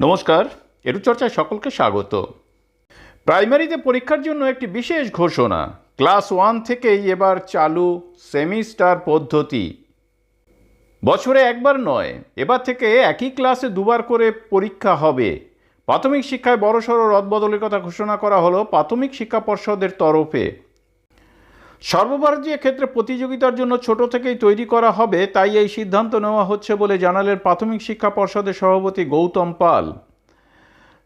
নমস্কার এরু চর্চায় সকলকে স্বাগত। প্রাইমারিতে পরীক্ষার জন্য একটি বিশেষ ঘোষণা, ক্লাস ওয়ান থেকেই এবার চালু সেমিস্টার পদ্ধতি। বছরে একবার নয়, এবার থেকে একই ক্লাসে দুবার করে পরীক্ষা হবে। প্রাথমিক শিক্ষায় বড়সড় রদবদলের কথা ঘোষণা করা হলো প্রাথমিক শিক্ষা পর্ষদের তরফে। সর্বভারতীয় ক্ষেত্রে প্রতিযোগিতার জন্য ছোট থেকেই তৈরি করা হবে, তাই এই সিদ্ধান্ত নেওয়া হচ্ছে বলে জানালেন প্রাথমিক শিক্ষা পর্ষদের সভাপতি গৌতম পাল।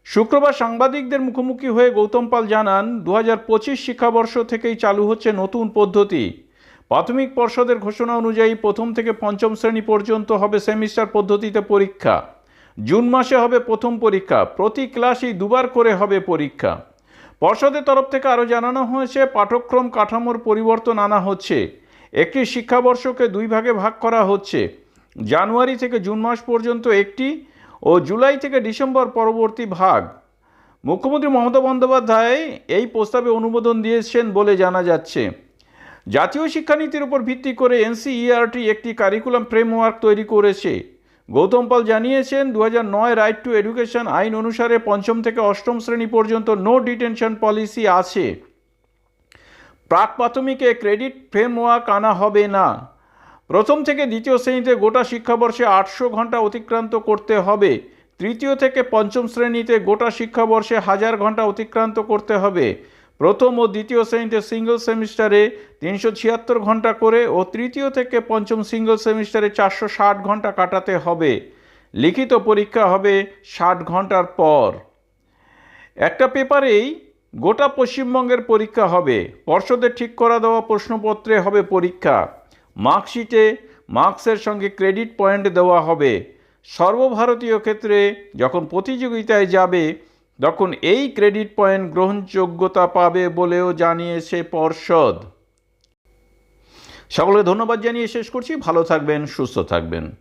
শুক্রবার সাংবাদিকদের মুখোমুখি হয়ে গৌতম পাল জানান দু হাজার পঁচিশ শিক্ষাবর্ষ থেকেই চালু হচ্ছে নতুন পদ্ধতি। প্রাথমিক পর্ষদের ঘোষণা অনুযায়ী প্রথম থেকে পঞ্চম শ্রেণি পর্যন্ত হবে সেমিস্টার পদ্ধতিতে পরীক্ষা। জুন মাসে হবে প্রথম পরীক্ষা। প্রতি ক্লাসেই দুবার করে হবে পরীক্ষা। পর্ষদের তরফ থেকে আরও জানানো হয়েছে, পাঠ্যক্রম কাঠামোর পরিবর্তন আনা হচ্ছে। একটি শিক্ষাবর্ষকে দুই ভাগে ভাগ করা হচ্ছে। জানুয়ারি থেকে জুন মাস পর্যন্ত একটি ও জুলাই থেকে ডিসেম্বর পরবর্তী ভাগ। মুখ্যমন্ত্রী মমতা বন্দ্যোপাধ্যায় এই প্রস্তাবে অনুমোদন দিয়েছেন বলে জানা যাচ্ছে। জাতীয় শিক্ষানীতির উপর ভিত্তি করে এনসিইআরটি একটি কারিকুলাম ফ্রেমওয়ার্ক তৈরি করেছে। গৌতম পাল জানিয়েছেন দু রাইট টু এডুকেশন আইন অনুসারে পঞ্চম থেকে অষ্টম শ্রেণি পর্যন্ত নো ডিটেনশন পলিসি আছে। প্রাক প্রাথমিকে ক্রেডিট ফ্রেমওয়ার্ক আনা হবে না। প্রথম থেকে দ্বিতীয় শ্রেণীতে গোটা শিক্ষাবর্ষে আটশো ঘণ্টা অতিক্রান্ত করতে হবে। তৃতীয় থেকে পঞ্চম শ্রেণীতে গোটা শিক্ষাবর্ষে হাজার ঘণ্টা অতিক্রান্ত করতে হবে। প্রথম ও দ্বিতীয় শ্রেণীতে সিঙ্গল সেমিস্টারে তিনশো ছিয়াত্তর ঘণ্টা করে ও তৃতীয় থেকে পঞ্চম সিঙ্গল সেমিস্টারে চারশো ষাট ঘণ্টা কাটাতে হবে। লিখিত পরীক্ষা হবে ষাট ঘণ্টার পর। একটা পেপারেই গোটা পশ্চিমবঙ্গের পরীক্ষা হবে। পর্ষদের ঠিক করা দেওয়া প্রশ্নপত্রে হবে পরীক্ষা। মার্কশিটে মার্কসের সঙ্গে ক্রেডিট পয়েন্ট দেওয়া হবে। সর্বভারতীয় ক্ষেত্রে যখন প্রতিযোগিতায় যাবে তখন এই ক্রেডিট পয়েন্ট গ্রহণযোগ্যতা পাবে বলেও জানিয়েছে পর্ষদ। সকলকে ধন্যবাদ জানিয়ে শেষ করছি। ভালো থাকবেন, সুস্থ থাকবেন।